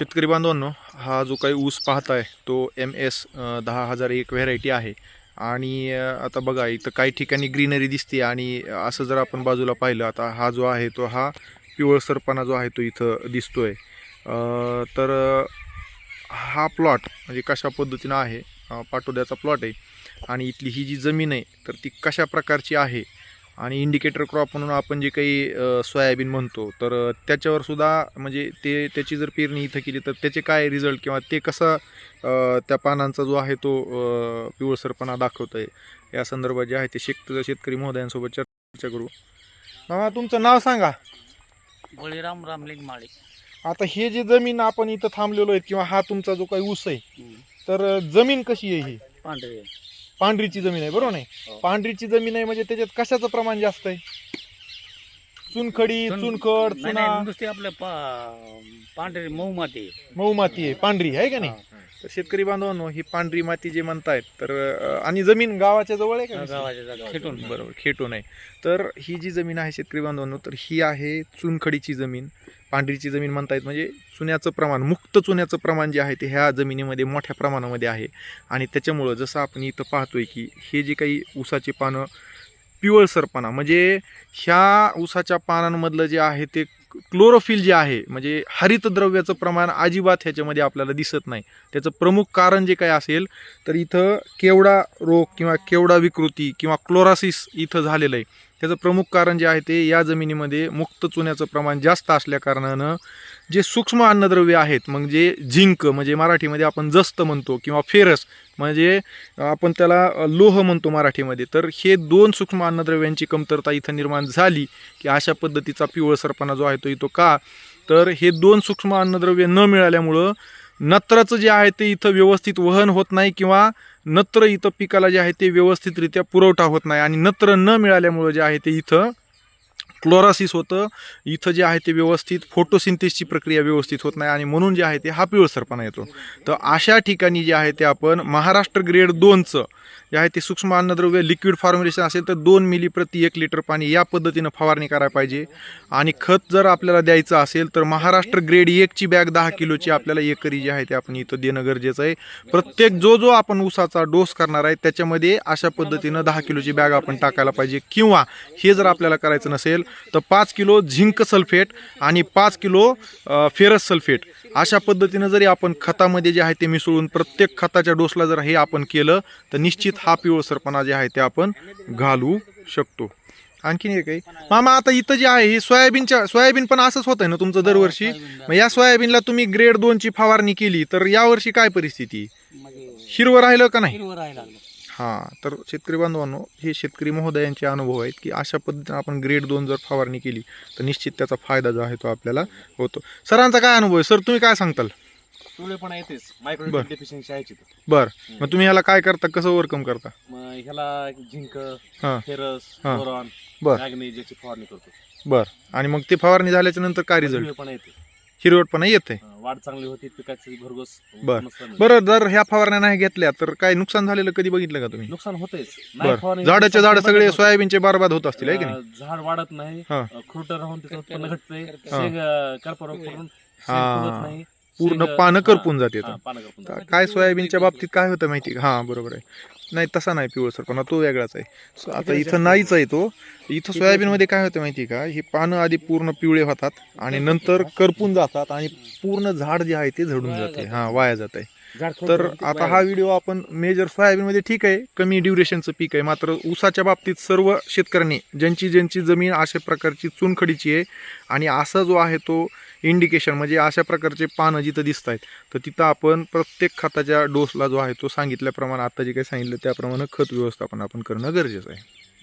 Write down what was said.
शेतकरी बांधवांनो हा जो काही ऊस पाहताय तो एम एस दहा हजार एक व्हेरायटी आहे. आणि आता बघा इथं काही ठिकाणी ग्रीनरी दिसते आणि असं जर आपण बाजूला पाहिलं आता हा जो आहे तो हा पिवळसरपणा जो आहे तो इथं दिसतोय. आहे तर हा प्लॉट म्हणजे कशा पद्धतीनं आहे अ, पाटोद्याचा प्लॉट आहे. आणि इथली ही जी जमीन आहे तर ती कशा प्रकारची आहे आणि इंडिकेटर क्रॉप म्हणून आपण जे काही सोयाबीन म्हणतो तर त्याच्यावर सुद्धा म्हणजे ते त्याची जर पेरणी इथं केली तर त्याचे काय रिझल्ट किंवा ते कसा त्या पानांचा जो आहे तो पिवळसरपणा दाखवत आहे या संदर्भात जे आहे ते शेत शेतकरी महोदयांसोबत चर्चा करू. मामा तुमचं नाव सांगा. बळीराम रामलिंग माळे. आता हे जे जमीन आपण इथं थांबलेलो आहे किंवा हा तुमचा जो काही ऊस आहे तर जमीन कशी आहे ही? पांढरे पांढरीची जमीन आहे बरोबर नाही? हो. पांढरीची जमीन आहे म्हणजे त्याच्यात कशाचं प्रमाण जास्त आहे? चुनखडी चुन- चुनखड नाही चुना. नाही नुसते आपलं पा- पांढरे मऊ माती मऊ माती आहे पांढरी आहे का नाही? तर शेतकरी बांधवांनो ही पांढरी माती जे म्हणतायत तर अं, आणि जमीन गावाच्या जवळ आहे का गावाच्या जागा खेटून बरोबर खेटून आहे. तर ही जी जमीन आहे शेतकरी बांधवांनो तर ही आहे चुनखडीची जमीन. पांढरीची जमीन म्हणतायत. म्हणजे चुन्याचं प्रमाण मुक्त चुन्याचं प्रमाण जे आहे ते ह्या जमिनीमध्ये मोठ्या प्रमाणामध्ये आहे. आणि त्याच्यामुळं जसं आपण इथं पाहतोय की हे जे काही ऊसाची पानं पिवळसरपणा म्हणजे ह्या ऊसाच्या पानांमधलं जे आहे ते क्लोरोफिल जे आहे म्हणजे हरितद्रव्याचं प्रमाण अजिबात ह्याच्यामध्ये आपल्याला दिसत नाही. त्याचं प्रमुख कारण जे काही असेल तर इथं केवडा रोग किंवा केवडा विकृती किंवा क्लोरासिस इथं झालेलं आहे. त्याचं प्रमुख कारण जे आहे ते या जमिनीमध्ये मुक्त चुन्याचं प्रमाण जास्त असल्याकारणानं जे सूक्ष्म अन्नद्रव्य आहेत म्हणजे झिंक म्हणजे मराठीमध्ये आपण जस्त म्हणतो किंवा फेरस म्हणजे आपण त्याला लोह म्हणतो मराठीमध्ये. तर हे दोन सूक्ष्म अन्नद्रव्यांची कमतरता इथं निर्माण झाली की अशा पद्धतीचा पिवळसरपणा जो आहे तो येतो का? तर हे दोन सूक्ष्म अन्नद्रव्य न मिळाल्यामुळं नत्राचं जे आहे ते इथं व्यवस्थित वहन होत नाही किंवा नत्र इथं पिकाला जे आहे ते व्यवस्थितरित्या पुरवठा होत नाही आणि नत्र न मिळाल्यामुळं जे आहे ते इथं क्लोरासिस होतं. इथं जे आहे ते व्यवस्थित फोटोसिंथेसची प्रक्रिया व्यवस्थित होत नाही आणि म्हणून जे आहे ते हा पिवळसरपणा येतो. तर अशा ठिकाणी जे आहे ते आपण महाराष्ट्र ग्रेड दोनचं जे आहे ते सूक्ष्म अन्नद्रव्य लिक्विड फॉर्म्युलेशन असेल तर दोन मिली प्रति एक लिटर पाणी या पद्धतीनं फवारणी करायला पाहिजे. आणि खत जर आपल्याला द्यायचं असेल तर महाराष्ट्र ग्रेड एकची बॅग दहा किलोची आपल्याला एकरी जी आहे ते आपण इथं देणं गरजेचं आहे. प्रत्येक जो जो आपण ऊसाचा डोस करणार आहे त्याच्यामध्ये अशा पद्धतीनं दहा किलोची बॅग आपण टाकायला पाहिजे किंवा हे जर आपल्याला करायचं नसेल तर पाच किलो झिंक सल्फेट आणि पाच किलो फेरस सल्फेट. अशा पद्धतीनं जरी आपण खतामध्ये जे आहे ते मिसळून प्रत्येक खताच्या डोसला जर हे आपण केलं तर निश्चित हा पिवळसरपणा जे आहे ते आपण घालू शकतो. आणखीन एक आहे मामा आता इथं जे आहे हे सोयाबीनच्या सोयाबीन पण असंच होत आहे ना तुमचं दरवर्षी? मग या सोयाबीनला तुम्ही ग्रेड दोनची फवारणी केली तर यावर्षी काय परिस्थिती? म्हणजे हिरवं राहिलं का नाही? हां तर शेतकरी बांधवांनो हे शेतकरी महोदयांचे अनुभव आहेत की अशा पद्धतीने आपण ग्रेड दोन जर फवारणी केली तर निश्चित त्याचा फायदा जो आहे तो आपल्याला होतो. सरांचा काय अनुभव आहे? सर तुम्ही काय सांगताल? पिवळेपणा येतेच बरं. मायक्रो डेफिशियन्सी आहे तिथं. बरं. मग तुम्ही ह्याला काय करता? कसं ओव्हरकम करता? मग ह्याला झिंक हा. फेरस. बोरॉन बरं. याची फवारणी करतो. बरं. आणि मग ते फवारणी झाल्याच्यानंतर काय रिझल्ट पिवळेपणा येते हिरवटपणा येते? हा, वाढ चांगली होती पिकाची भरघोस बरं. उत्पन्न मिळतं. बरं जर ह्या फवारण्या नाही घेतल्या तर काय नुकसान झालेलं कधी बघितलं का तुम्ही नुकसान होतेच बरं झाडाचे झाड सगळे सोयाबीनचे बरबाद होत असतील आहे की नाही झाड वाढत नाही हा. खुरट राहून त्याचं उत्पन्न हा. शेंग अं, शेंग हा. फुलत नाही पूर्ण शेंग, पानं हा, करपून जाते हा, पानं करपून का- जातात. काय सोयाबीनच्या बाबतीत काय होतं माहिती का हां बरोबर आहे नाही तसा नाही पिवळसरपणा तो वेगळाच आहे. आता इथं नाहीच आहे तो. इथं सोयाबीनमध्ये काय होतं माहिती का? ही पानं आधी पूर्ण पिवळे होतात आणि नंतर करपून जातात आणि पूर्ण झाड जे आहे ते झडून जाते. हां वाया जात आहे तर आता हा व्हिडिओ आपण मेजर सोयाबीनमध्ये ठीक आहे कमी ड्युरेशनचं पीक आहे. मात्र ऊसाच्या बाबतीत सर्व शेतकऱ्यांनी ज्यांची ज्यांची जमीन अशा प्रकारची चुनखडीची आहे आणि असा जो आहे तो इंडिकेशन म्हणजे अशा प्रकारचे पानं जिथं दिसत आहेत तर तिथं आपण प्रत्येक खताच्या डोसला जो आहे तो सांगितल्याप्रमाणे आता जे काही सांगितलं त्याप्रमाणे खत व्यवस्थापन आपण करणं गरजेचं आहे.